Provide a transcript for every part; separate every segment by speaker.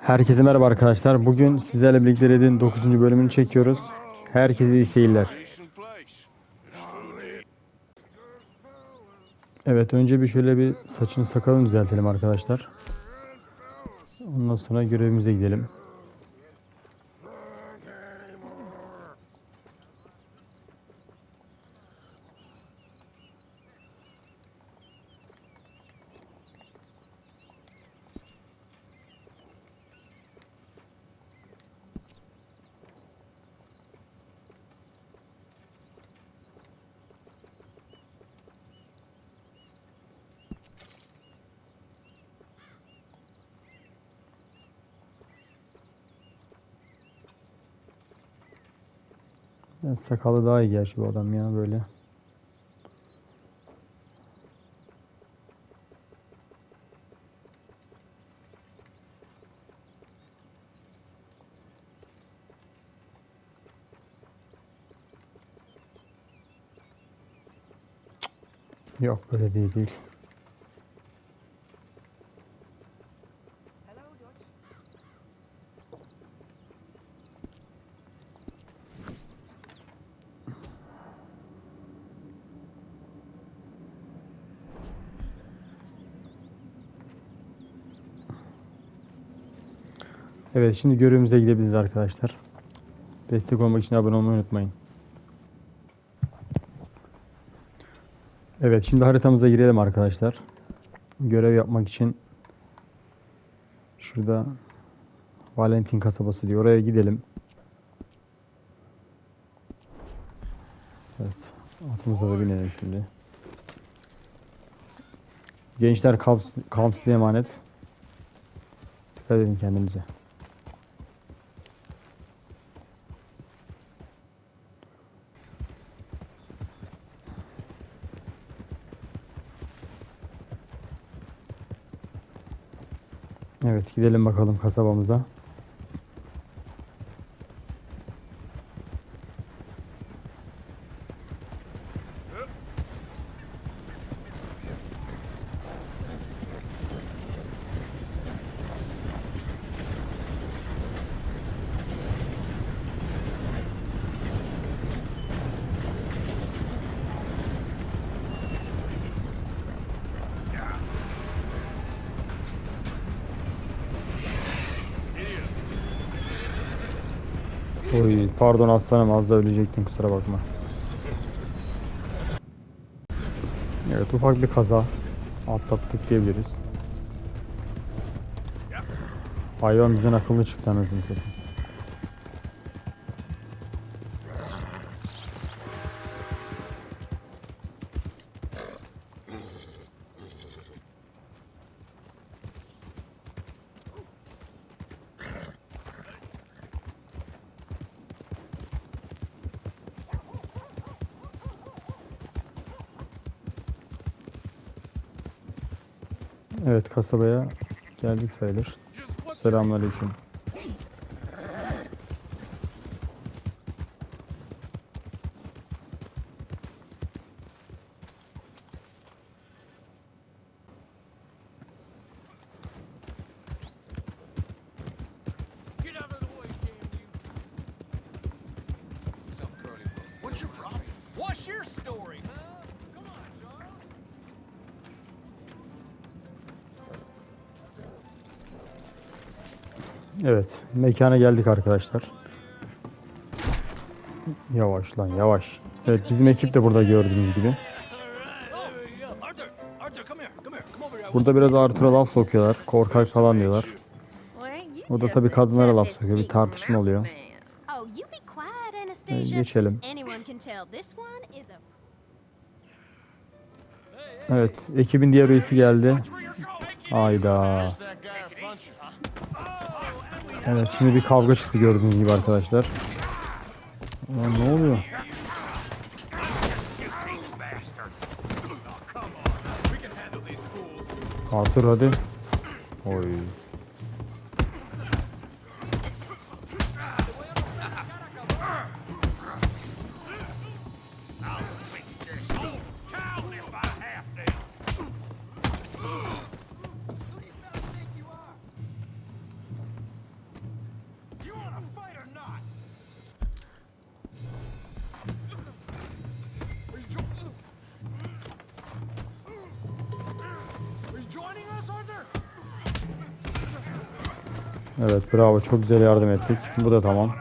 Speaker 1: Herkese merhaba arkadaşlar. Bugün sizlerle birlikte Red'in 9. bölümünü çekiyoruz. Herkese iyi seyirler. Evet önce bir şöyle bir saçını sakalını düzeltelim arkadaşlar. Ondan sonra görevimize gidelim. Ya, sakalı daha iyi gerçi bu adam ya böyle. Yok böyle değil değil. Evet şimdi görevimize gidebiliriz arkadaşlar. Destek olmak için abone olmayı unutmayın. Evet şimdi haritamıza girelim arkadaşlar. Görev yapmak için şurada Valentin kasabası diyor. Oraya gidelim. Evet. Atımıza da binelim şimdi. Gençler kamp, kamp size emanet. Dikkat edin kendinize. Evet gidelim bakalım kasabamıza. Oy pardon aslanım az da ölecektin kusura bakma. Evet ufak bir kaza atlattık diyebiliriz. Hayvan bizden akıllı çıktı anasını satayım. Evet kasabaya geldik sayılır. Selamünaleyküm.
Speaker 2: What's your
Speaker 3: story,
Speaker 1: Evet mekana geldik arkadaşlar. Yavaş lan yavaş. Evet bizim ekip de burada gördüğünüz gibi. Burada biraz Arthur'a laf sokuyorlar. Korkak falan diyorlar.
Speaker 4: O da tabii kadınlara laf sokuyor. Bir tartışma oluyor.
Speaker 5: Anastasia.
Speaker 1: geçelim. Evet ekibin diğer üyesi geldi. Hayda.
Speaker 3: That guy a punch.
Speaker 1: Evet şimdi bir kavga çıktı gördüğünüz gibi arkadaşlar. Lan ne oluyor? Arthur hadi. Oy. Evet bravo çok güzel yardım ettik. Bu da tamam.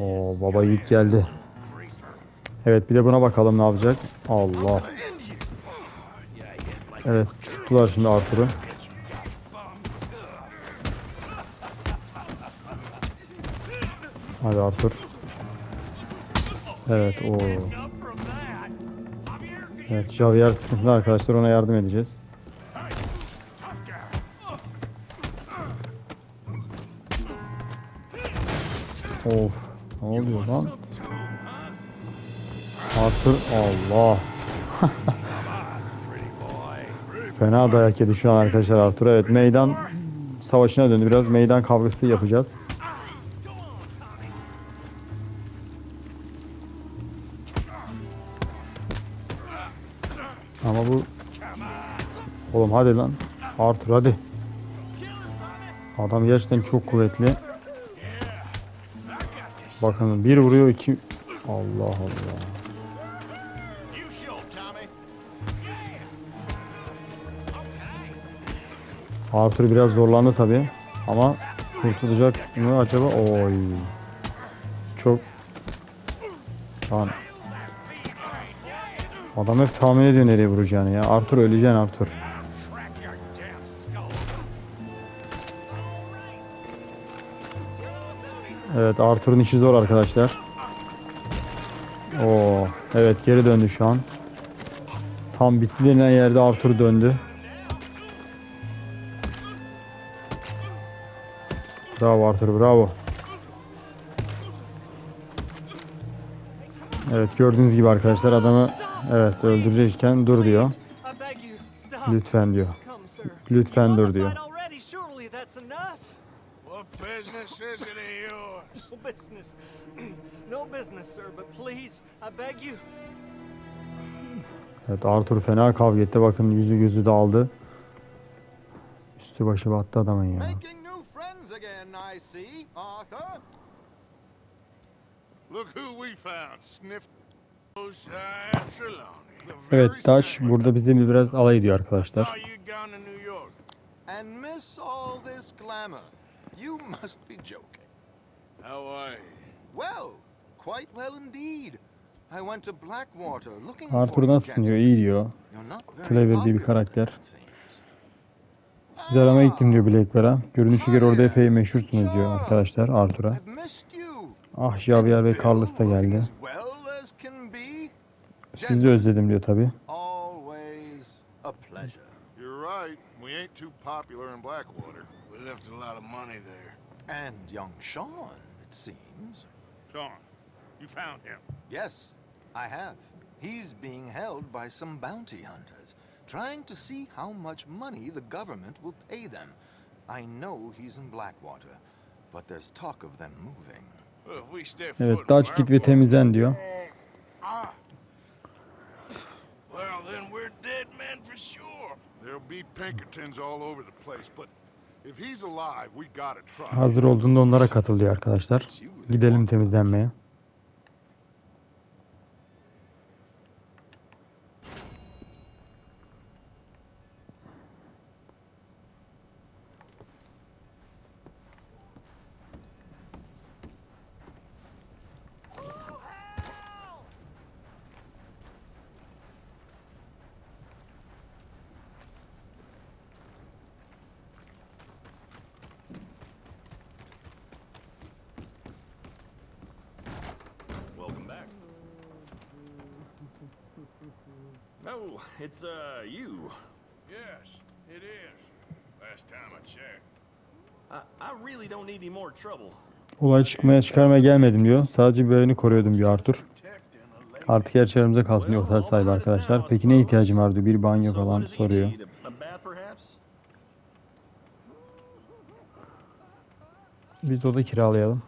Speaker 1: Oo baba yiğit geldi. Evet bir de buna bakalım ne yapacak. Allah. Evet tuttular şimdi Arthur'u. Hadi Arthur. Evet o. Evet Javier sıkıntılı arkadaşlar ona yardım edeceğiz. Of. Ne oluyor lan? Arthur Allah. Fena dayak yedi şu an arkadaşlar Arthur. Evet meydan savaşına döndü. Biraz meydan kavgası yapacağız. Ama bu Oğlum hadi lan. Arthur hadi. Adam gerçekten çok kuvvetli. Bakın bir vuruyor iki Allah Allah. Arthur biraz zorlandı tabi ama kurtulacak mı acaba? Oy. Çok Lan. Adam hep tahmin ediyor nereye vuracağını ya. Arthur öleceksin Arthur. Evet Arthur'un işi zor arkadaşlar. Oo, evet geri döndü şu an. Tam bitti denilen yerde Arthur döndü. Bravo Arthur bravo. Evet gördüğünüz gibi arkadaşlar adamı evet öldürecekken dur diyor. Lütfen diyor. Lütfen dur diyor.
Speaker 3: No business. no business, sir. But please, I beg you.
Speaker 1: Evet Arthur fena kavga etti bakın yüzü gözü dağıldı. Üstü başı battı adamın ya.
Speaker 2: Making new friends again, I see, Arthur. Look who we found, Sniff.
Speaker 1: Evet Taş burada bizimle biraz alay ediyor arkadaşlar.
Speaker 2: And miss all this glamour. You must be joking. How are you? Well, quite well indeed. I went to Blackwater looking for
Speaker 1: Arthur nasılsın diyor iyi diyor.
Speaker 2: You're not very
Speaker 1: Clever diye bir karakter. Sizi aramaya gittim diyor Blackbeard'a. Görünüşe göre orada epey meşhursunuz diyor arkadaşlar Arthur'a.
Speaker 2: I've missed you.
Speaker 1: Ah Javier ve Carlos da geldi. Sizi özledim diyor tabi.
Speaker 6: We ain't too popular in Blackwater.
Speaker 2: We left a lot of money there. And young Sean, it seems.
Speaker 6: Sean, you found him.
Speaker 2: Yes, I have. He's being held by some bounty hunters, trying to see how much money the government will pay them. I know he's in Blackwater, but there's talk of them moving.
Speaker 6: Well, if we step
Speaker 1: Evet
Speaker 6: foot in
Speaker 1: Dutch git ve temizlen diyor. Uh, uh.
Speaker 6: Well, then we're dead men for sure. There'll be Pinkertons all over the place, but
Speaker 1: Hazır olduğunda onlara katılıyor arkadaşlar. Gidelim temizlenmeye.
Speaker 7: Oh, it's uh you.
Speaker 6: Yes, it is. Last time I checked.
Speaker 7: I, I really don't need any more trouble.
Speaker 1: Olay çıkmaya çıkarmaya gelmedim diyor. Sadece birini koruyordum diyor Arthur. Artık her aramızda kalsın diyor otel sahibi arkadaşlar. Peki ne ihtiyacım var diyor. Bir banyo falan soruyor. Biz oda kiralayalım.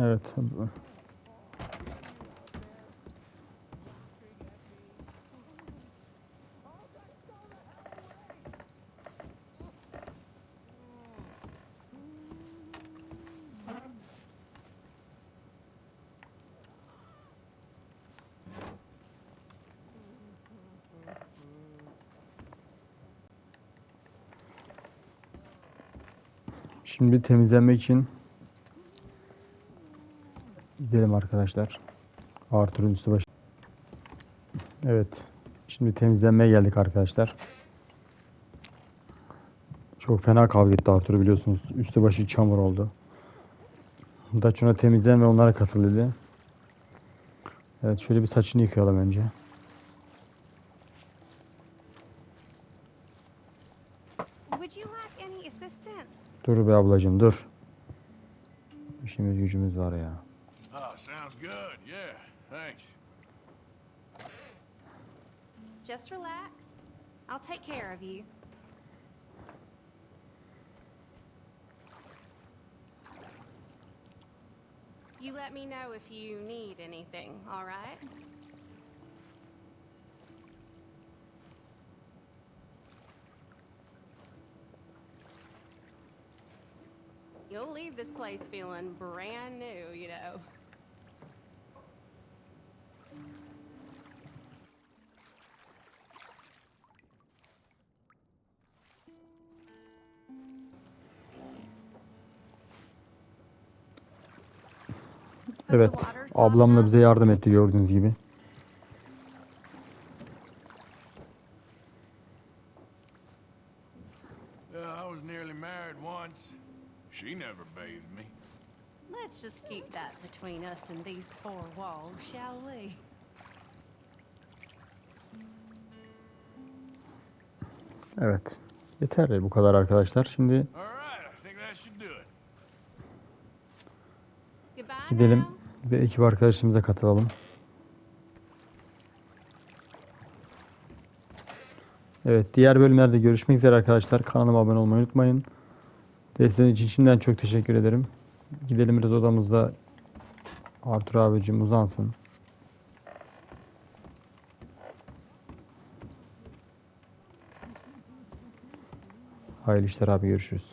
Speaker 1: Evet. Şimdi temizlemek için gidelim arkadaşlar. Arthur'un üstü başı. Evet. Şimdi temizlenmeye geldik arkadaşlar. Çok fena kavga etti Arthur biliyorsunuz. Üstü başı çamur oldu. Daçun'a temizlen ve onlara katıl dedi. Evet şöyle bir saçını yıkayalım önce. Dur be ablacığım dur. İşimiz gücümüz var ya.
Speaker 6: Good. Yeah, thanks.
Speaker 4: Just relax. I'll take care of you. You let me know if you need anything, all right? You'll leave this place feeling brand new, you know.
Speaker 1: Evet.
Speaker 4: water's hot
Speaker 1: Ablam da
Speaker 4: enough.
Speaker 1: bize yardım etti gördüğünüz gibi.
Speaker 6: Yeah, I was nearly married once. She never bathed me.
Speaker 4: Let's just keep that between us and these four walls, shall we?
Speaker 1: Evet. Yeterli bu kadar arkadaşlar. Şimdi
Speaker 6: All right, I think that should do it.
Speaker 4: Goodbye
Speaker 1: gidelim ve ekip arkadaşımıza katılalım. Evet diğer bölümlerde görüşmek üzere arkadaşlar. Kanalıma abone olmayı unutmayın. Desteğiniz için şimdiden çok teşekkür ederim. Gidelim biraz odamızda Artur abicim uzansın. Hayırlı işler abi görüşürüz.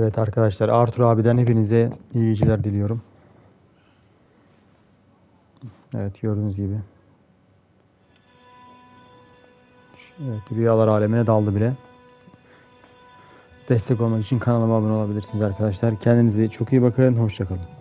Speaker 1: Evet arkadaşlar Artur abiden hepinize iyi geceler diliyorum. Evet gördüğünüz gibi. Evet rüyalar alemine daldı bile. Destek olmak için kanalıma abone olabilirsiniz arkadaşlar. Kendinize çok iyi bakın. Hoşçakalın.